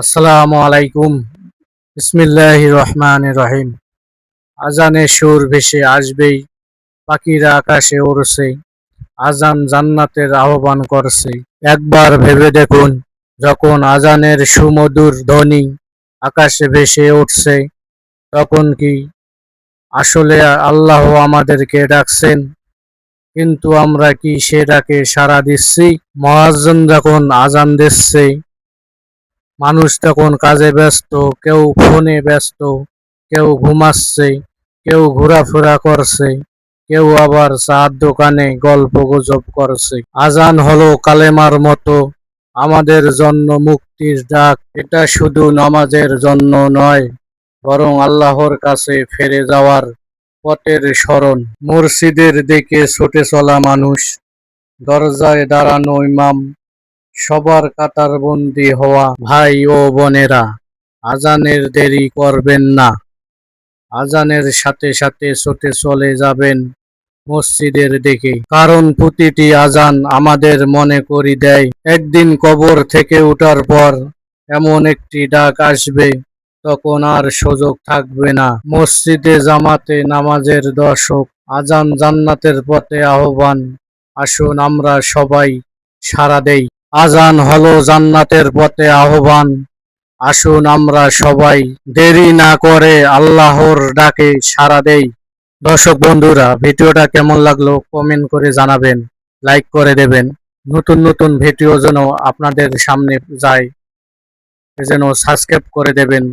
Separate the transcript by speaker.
Speaker 1: আসসালামু আলাইকুম। বিসমিল্লাহ রহমান রহিম। আজানে সুর ভেসে আসবেই, পাখিরা আকাশে উড়ছে আজান জান্নাতের আহ্বান করছে। একবার ভেবে দেখুন, যখন আজানের সুমধুর ধ্বনি আকাশে ভেসে উঠছে, তখন কি আসলে আল্লাহ আমাদেরকে ডাকছেন? কিন্তু আমরা কি সে ডাকে সাড়া দিচ্ছি? মহাজন যখন আজান দিচ্ছে মানুষ তখন কাজে ব্যস্ত, কেউ ফোনে ব্যস্ত, কেউ ঘুমাচ্ছে, কেউ ঘোরাফেরা করছে, কেউ আবার চার দোকানে গল্প গুজব করছে। আজান হলো কালেমার মতো, আমাদের জন্য মুক্তির ডাক। এটা শুধু নামাজের জন্য নয়, বরং আল্লাহর কাছে ফিরে যাওয়ার পথের স্মরণ। মসজিদের দিকে ছুটে চলা মানুষ, দরজায় দাঁড়ানো ইমাম সবার কাতার বন্দি হওয়া ভাই ও বোনেরা, আজানের দেরি করবেন না। আজানের সাথে সাথে ছুটে চলে যাবেন মসজিদের দিকে। কারণ প্রতিটি আজান আমাদের মনে করি দেয়, একদিন কবর থেকে ওঠার পর এমন একটি ডাক আসবে, তখন আর সুযোগ থাকবে না। মসজিদে জামাতে নামাজের দর্শক, আজান জান্নাতের পথে আহ্বান, আসুন আমরা সবাই সাড়া দেই। আজান হলো জান্নাতের পথে আহ্বান। আসুন আমরা সবাই দেরি না করে আল্লাহর ডাকে সাড়া দেই। দর্শক বন্ধুরা, ভিডিওটা কেমন লাগল কমেন্ট করে জানাবেন, লাইক করে দেবেন। নতুন নতুন ভিডিও যেন আপনাদের সামনে যায় যেন সাবস্ক্রাইব করে দেবেন।